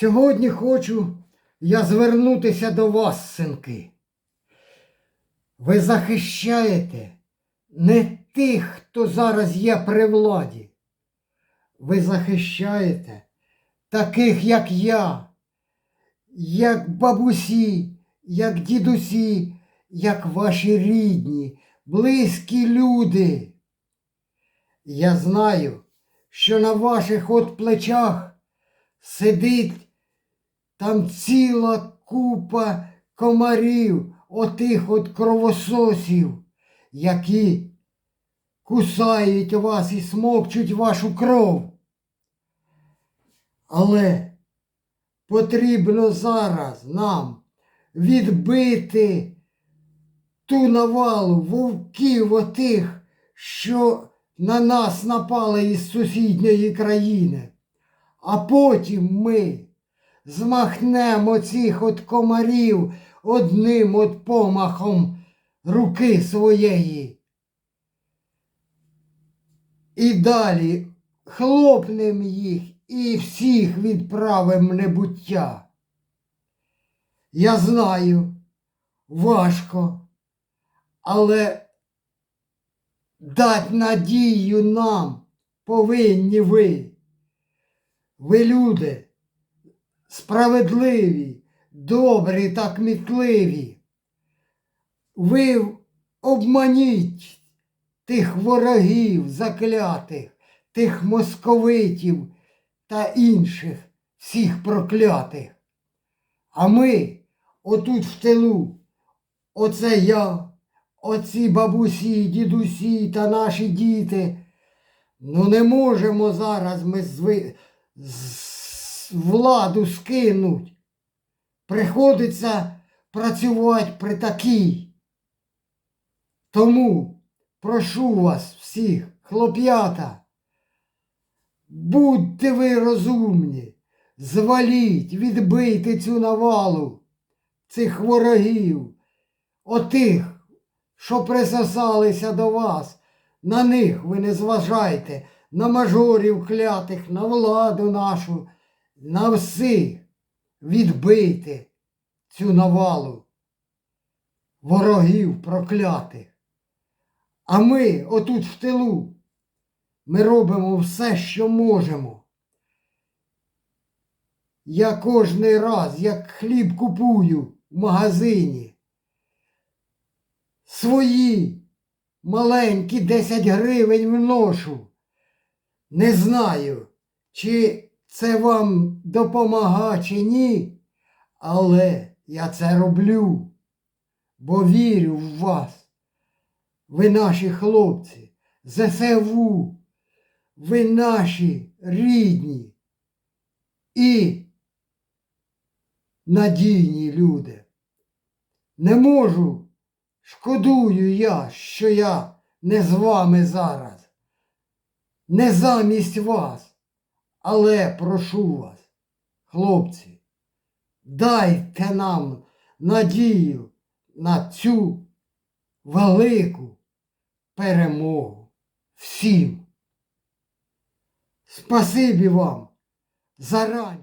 Сьогодні хочу я звернутися до вас, синки. Ви захищаєте не тих, хто зараз є при владі. Ви захищаєте таких, як я, як бабусі, як дідусі, як ваші рідні, близькі люди. Я знаю, що на ваших от плечах сидить там ціла купа комарів, отих от кровососів, які кусають вас і смокчуть вашу кров. Але потрібно зараз нам відбити ту навалу вовків отих, що на нас напали із сусідньої країни. А потім ми змахнемо цих от комарів одним от помахом руки своєї. І далі хлопнем їх і всіх відправим небуття. Я знаю, важко, але дать надію нам повинні ви. Ви люди справедливі, добрі та кмітливі. Ви обманіть тих ворогів заклятих, тих московитів та інших всіх проклятих. А ми отут в тилу, оце я, оці бабусі, дідусі та наші діти. Ну не можемо зараз ми зви... з... владу скинуть. Приходиться працювати при такій. Тому прошу вас всіх, хлоп'ята, будьте ви розумні, зваліть, відбийте цю навалу цих ворогів, отих, що присосалися до вас. На них ви не зважайте, на мажорів клятих, на владу нашу, на всіх відбити цю навалу ворогів проклятих. А ми отут в тилу, ми робимо все, що можемо. Я кожний раз, як хліб купую в магазині, свої маленькі 10 гривень вношу. Не знаю, чи це вам допомага, чи ні, але я це роблю, бо вірю в вас. Ви наші хлопці, ЗСУ, ви наші рідні і надійні люди. Не можу, шкодую я, що я не з вами зараз, не замість вас, але прошу вас, хлопці, дайте нам надію на цю велику перемогу всім. Спасибі вам зарані.